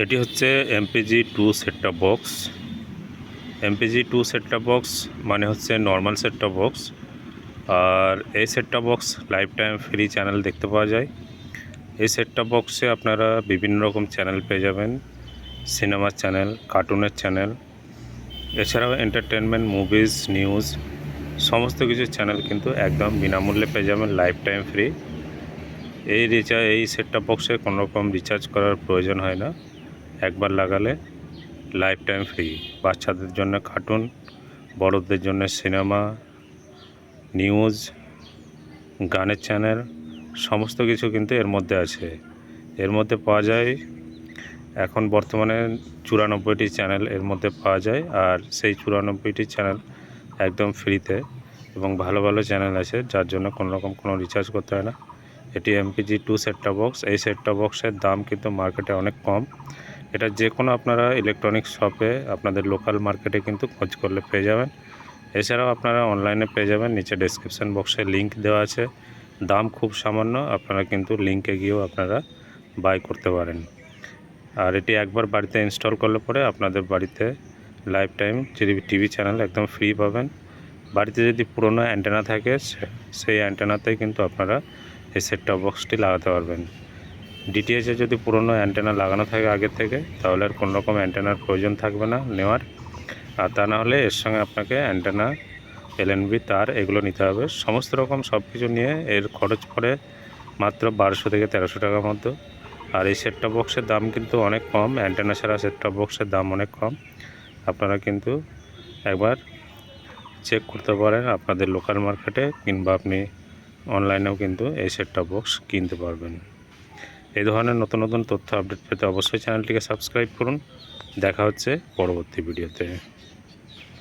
এটি হচ্ছে MPEG two set top box MPEG two set top box মানে হচ্ছে নর্মাল সেটটপ বক্স আর এই set top box lifetime free channel দেখতে পাওয়া যায়। এই সেটটপ বক্সে আপনারা বিভিন্ন রকম চ্যানেল পেয়ে যাবেন। সিনেমার চ্যানেল কার্টুনের চ্যানেল এছাড়াও এন্টারটেনমেন্ট মুভিজ নিউজ সমস্ত কিছু চ্যানেল কিন্তু একদম বিনামূল্যে পেয়ে যাবেন লাইফ টাইম ফ্রি এই রিচার্জ এই সেটটপ বক্সে কোনো রকম রিচার্জ করার প্রয়োজন হয় না। একবার লাগালে লাইফ টাইম ফ্রি বাচ্চাদের জন্য কার্টুন বড়দের জন্য সিনেমা নিউজ গানের চ্যানেল সমস্ত কিছু কিন্তু এর মধ্যে আছে। এর মধ্যে পাওয়া যায়, এখন বর্তমানে চুরানব্বইটি চ্যানেল এর মধ্যে পাওয়া যায়, আর সেই চুরানব্বইটি চ্যানেল একদম ফ্রিতে এবং ভালো ভালো চ্যানেল আছে, যার জন্য কোনো রকম কোনো রিচার্জ করতে হয় না। এটি এমপিজি টু সেটটা বক্স এই সেটটা বক্সের দাম কিন্তু মার্কেটে অনেক কম। এটা যে কোনো আপনারা ইলেকট্রনিক্স শপে আপনাদের লোকাল মার্কেটে কিন্তু খোঁজ করলে পেয়ে যাবেন। এছাড়াও আপনারা অনলাইনে পেয়ে যাবেন, নিচে ডেসক্রিপশান বক্সে লিঙ্ক দেওয়া আছে। দাম খুব সামান্য, আপনারা কিন্তু লিঙ্কে গিয়েও আপনারা বাই করতে পারেন। আর এটি একবার বাড়িতে ইনস্টল করলে পরে আপনাদের বাড়িতে লাইফ টাইম যদি টিভি চ্যানেল একদম ফ্রি পাবেন। বাড়িতে যদি পুরনো অ্যান্টেনা থাকে সেই অ্যান্টেনাতেই কিন্তু আপনারা এই সেট টপ বক্সটি লাগাতে পারবেন। ডিটিএইচে যদি পুরনো অ্যান্টেনা লাগানো থাকে আগে থেকে, তাহলে আর কোনো রকম অ্যান্টেনার প্রয়োজন থাকবে না নেওয়ার। আর তা না হলে এর সঙ্গে আপনাকে অ্যান্টেনা এলএনবি তার এগুলো নিতে হবে। সমস্ত রকম সব কিছু নিয়ে এর খরচ পড়ে মাত্র বারোশো থেকে তেরোশো টাকার মতো আর এই সেটটপ বক্সের দাম কিন্তু অনেক কম। অ্যান্টেনা ছাড়া সেটটপ বক্সের দাম অনেক কম। আপনারা কিন্তু একবার চেক করতে পারেন আপনাদের লোকাল মার্কেটে কিংবা আপনি অনলাইনেও কিন্তু এই সেটটপ বক্স কিনতে পারবেন। এই ধরনের নতুন নতুন তথ্য আপডেট পেতে অবশ্যই চ্যানেলটিকে সাবস্ক্রাইব করুন। দেখা হচ্ছে পরবর্তী ভিডিওতে।